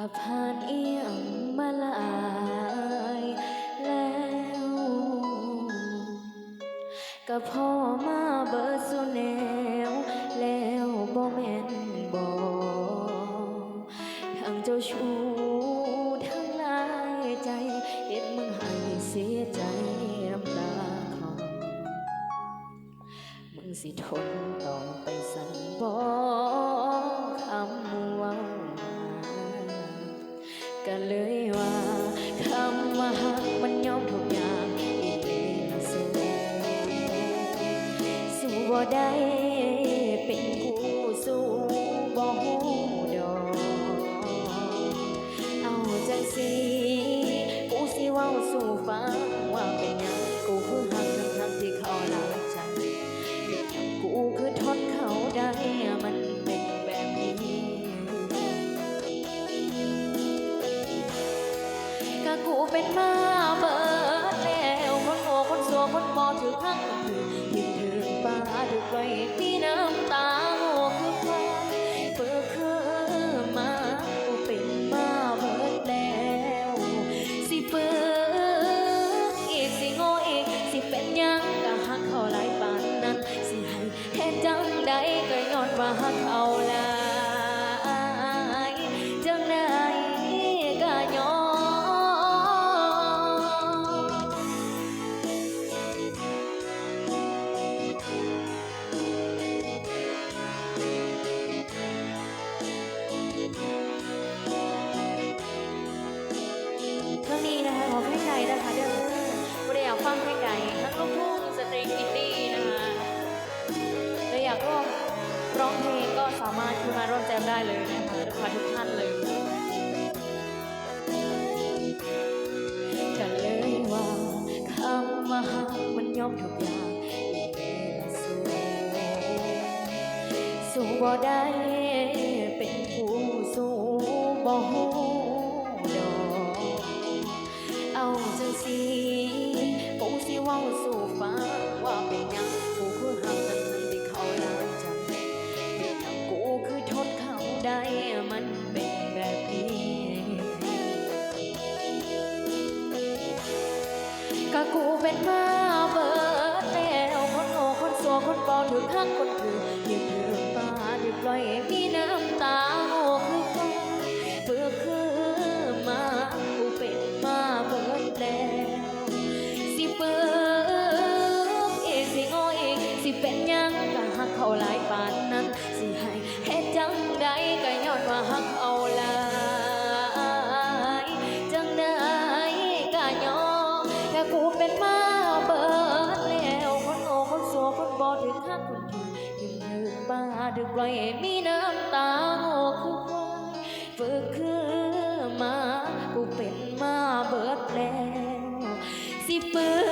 กับผ่านเอียงมาลายแล้วก็พ่อมาเบิดสุแนว แล้วบ่แม่นบ่ทั้งเจ้าชู้ทั้งลายใจเฮ็ดมึงให้เสียใจน้ำตาคลอมึงสิทนต่อไปสันบ่คำ ก็เลยว่าคำว่าหักมันยอมทุกอย่างอีกแล้วสู้สู้บ่ได้เป็นผู้สู้บ่ฮู้ดอกเอาจังสิกูสิเว้าสู่ฟัง เป็นมาเบิดแล้วคนโง่คนสัวคนบอถือข้งคนถือยิ้มถือปาถือปล่อยมีน้ำตาโง่คือควายเปิดคือมากูเป็นมาเบิดแล้วสิเปิดอีกสิโง่อีกสิเป็นยังก็หักเขาหลายปานนั้นสิให้เฮ็ดจังใดก็ย้อนว่าหักเขาากร่วมร้องเพลงก็สามารถขึ้นมาร่วมแจมได้เลยนะคะทุกทุกท่านเลยกันเลยว่าคำว่าหักมันยอมทุกอย่างสู้สู้บ่ได้เป็นผู้สู้บ่ กูเป็นมาเบิดแล้วคนโง่คนสัวคนบอถึงหักคนถือยืมถือปาดึกปล่อยมีน้ำตาโง่คือฟ้าเบื่อคือมากูเป็นมาเบิดแล้วสิเปิดอีกสิโง่อีกสิเป็นยังก็หักเขาหลายปานนั้นสิให้เฮ็ดจังใดก็ย้อนว่าหัก แต่กูเป็นมาเบิดแล้วคนโง่คนสัวคนบอถึงหักคนถูกยิ่งนึกบ้าดึกปล่อยมีน้ำตาโง่คือควายฝึกคือมา กูเป็นมาเบิดแล้ว สิเปื้อ